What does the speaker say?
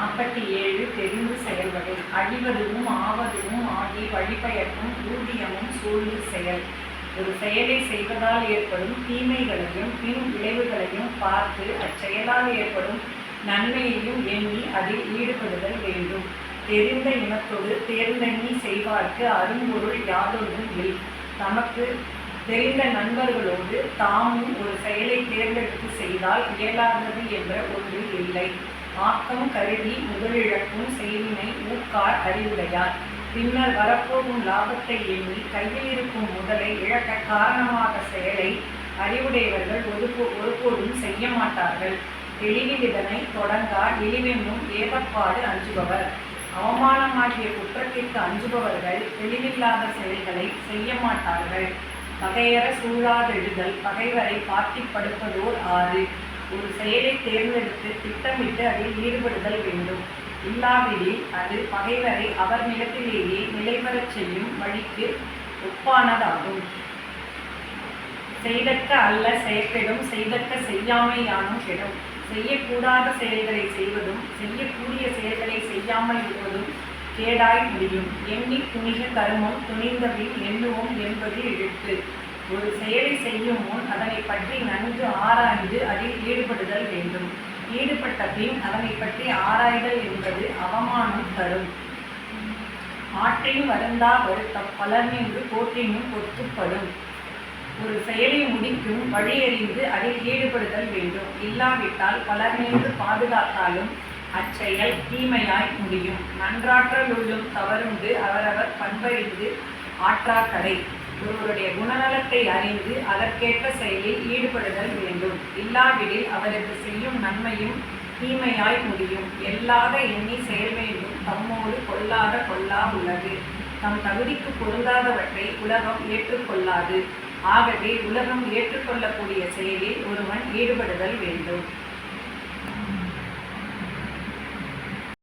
நாற்பத்தி ஏழு தெரிந்து செயல்வகை. அழிவதுவும் ஆவதுவும் ஆகி வழிபயக்கும் ஊதியமும் சூழ்ந்து செயல். ஒரு செயலை செய்வதால் ஏற்படும் தீமைகளையும் பின் விளைவுகளையும் பார்த்து அச்செயலால் ஏற்படும் நன்மையையும் எண்ணி அதில் ஈடுபடுதல் வேண்டும். தெரிந்த இனத்தோடு தேர்ந்தெண்ணி செய்வார்க்கு அரும்பொருள் யாதொன்றும் இல்லை தமக்கு தெரிந்த நண்பர்களோடு தாமும் ஒரு செயலை தேர்ந்தெடுத்து செய்தால் இயலாதது என்ற ஒன்று இல்லை. ஆக்கம் கருதி முதலிழக்கும் செய்வினை ஊக்கார் அறிவுடையார். பின்னர் வரப்போகும் லாபத்தை எண்ணி கையில் இருக்கும் முதலை இழக்க காரணமாக செயலை அறிவுடையவர்கள் ஒதுபோ ஒருபோதும் செய்ய மாட்டார்கள். தெளிவில் இதனை தொடங்கா இழிவென்னும் ஏவற்பாடு அஞ்சுபவர். அவமானமாகிய குற்றத்திற்கு அஞ்சுபவர்கள் தெளிவில்லாத செயல்களை செய்ய மாட்டார்கள். பகையற சூழாதெழுதல் பகைவரை பாட்டிப்படுப்பதோர் ஆறு. ஒரு செயலை தேர்ந்தெடுத்து திட்டமிட்டு அதில் ஈடுபடுதல் வேண்டும். இல்லாவிடில் அது பகைவரை அவர் நிலத்திலேயே நிலைபெறச் செய்யும் வழிக்கு ஒப்பானதாகும். செய்தக்க அல்ல செயற்கெடும் செய்தக்க செய்யாமையானும் கெடும். செய்யக்கூடாத செயல்களை செய்வதும் செய்யக்கூடிய செயல்களை செய்யாமல் இருப்பதும் கேடாய் முடியும். எண்ணி துணிக கருமம் துணிந்தபின் எண்ணுவோம் என்பது எழுத்து ஒரு செயலை செய்யும் முன் அதனை பற்றி நன்கு ஆராய்ந்து அதில் ஈடுபடுதல் வேண்டும். ஈடுபட்ட பின் அதனை பற்றி ஆராய்தல் என்பது அவமானம் தரும். ஆற்றின் வருந்தா வருத்தம் பலர்நின்று போற்றினும் பொத்துப்படும் ஒரு செயலை முடிக்கும் வழியறிந்து அதில் ஈடுபடுதல் வேண்டும். இல்லாவிட்டால் பலர் நின்று பாதுகாத்தாலும் அச்செயல் தீமையாய் முடியும். நன்றாற்றலுள்ளும் தவறுண்டு அவரவர் பண்பறிந்து ஆற்றாக்கடை ஒருவருடைய குணநலத்தை அறிந்து அதற்கேற்ற செயலில் ஈடுபடுதல் வேண்டும். இல்லாவிடில் அவருக்கு செய்யும் நன்மையும் தீமையாய் முடியும். எல்லாத எண்ணி செயல் வேண்டும். தம்மோடு கொள்ளாத கொள்ளா உள்ளது. தம் தகுதிக்கு பொருந்தாதவற்றை உலகம் ஏற்றுக்கொள்ளாது. ஆகவே உலகம் ஏற்றுக்கொள்ளக்கூடிய செயலில் ஒருவன் ஈடுபடுதல் வேண்டும்.